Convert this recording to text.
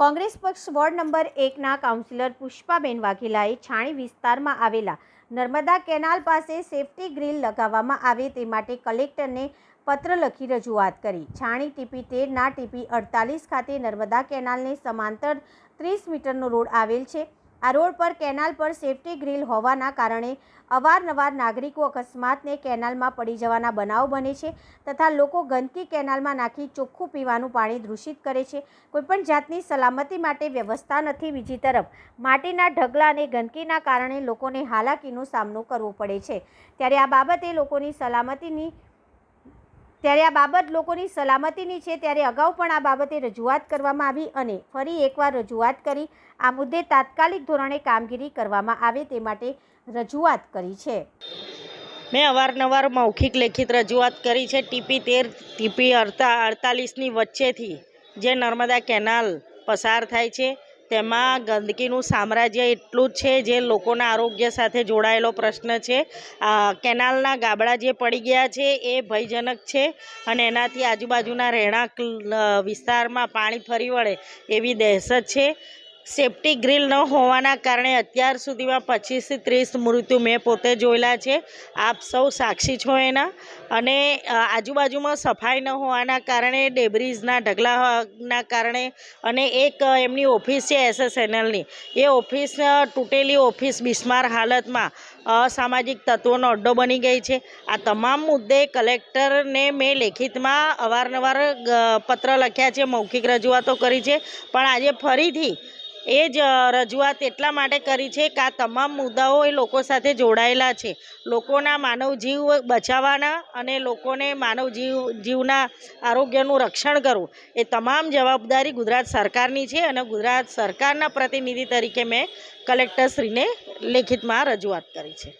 કોંગ્રેસ પક્ષ ward number એકના councillor Pushpaben વાઘેલાએ છાણી વિસ્તારમાં આવેલા નર્મદા કેનાલ પાસે સેફટી ગ્રીલ લગાવવામાં આવે તે માટે કલેક્ટરને પત્ર લખી રજૂઆત કરી. છાણી ટીપી તેરના ટીપી અડતાલીસ ખાતે નર્મદા કેનાલને સમાંતર ત્રીસ મીટરનો રોડ આવેલ છે. આ રોડ પર કેનાલ પર સેફટી ગ્રીલ હોવાના કારણે અવારનવાર નાગરિકો અકસ્માતને કેનાલમાં પડી જવાના બનાવ બને છે તથા લોકો ગંદકી કેનાલમાં નાખી ચોખ્ખું પીવાનું પાણી દૂષિત કરે છે. કોઈપણ જાતની સલામતી માટે વ્યવસ્થા નથી બીજી તરફ, માટીના ઢગલા અને ગંદકીના કારણે લોકોને હાલાકીનો સામનો કરવો પડે છે. ત્યારે આ બાબતે લોકોની સલામતીની ત્યારે આ બાબત લોકોની સલામતીની છે ત્યારે અગાઉ પણ આ બાબતે રજૂઆત કરવામાં આવી અને ફરી એકવાર રજૂઆત કરી. આ મુદ્દે તાત્કાલિક ધોરણે કામગીરી કરવામાં આવે તે માટે રજૂઆત કરી છે. મેં અવારનવાર મૌખિક લેખિત રજૂઆત કરી છે. ટીપી તેર, ટીપી અડતા, અડતાલીસની વચ્ચેથી જે નર્મદા કેનાલ પસાર થાય છે તેમાં ગંદકીનું સામ્રાજ્ય એટલું જ છે જે લોકોના આરોગ્ય સાથે જોડાયેલો પ્રશ્ન છે. કેનાલના ગાબડા જે પડી ગયા છે એ ભયજનક છે અને એનાથી આજુબાજુના રહેણાંક વિસ્તારમાં પાણી ફરી વળે એવી દહેશત છે. સેફટી ગ્રીલ ન હોવાના કારણે અત્યાર સુધીમાં પચીસથી ત્રીસ મૃત્યુ મેં પોતે જોયેલા છે. આપ સૌ સાક્ષી છો એના. અને આજુબાજુમાં સફાઈ ન હોવાના કારણે, ડેબ્રીઝના ઢગલાના કારણે અને એક એમની ઓફિસ છે એસએસએનએલની. એ ઓફિસ તૂટેલી ઓફિસ બિસ્માર હાલતમાં અસામાજિક તત્વોનો અડ્ડો બની ગઈ છે. આ તમામ મુદ્દે કલેક્ટરને મેં લેખિતમાં અવારનવાર પત્ર લખ્યા છે, મૌખિક રજૂઆતો કરી છે. પણ આજે ફરીથી એ જ રજૂઆત એટલા માટે કરી છે કે આ તમામ મુદ્દાઓ એ લોકો સાથે જોડાયેલા છે. લોકોના માનવ જીવ બચાવવાના અને લોકોને માનવ જીવ, જીવના આરોગ્યનું રક્ષણ કરવું. એ તમામ જવાબદારી ગુજરાત સરકારની છે અને ગુજરાત સરકારના પ્રતિનિધિ તરીકે મેં કલેક્ટરશ્રીને લેખિતમાં રજૂઆત કરી છે.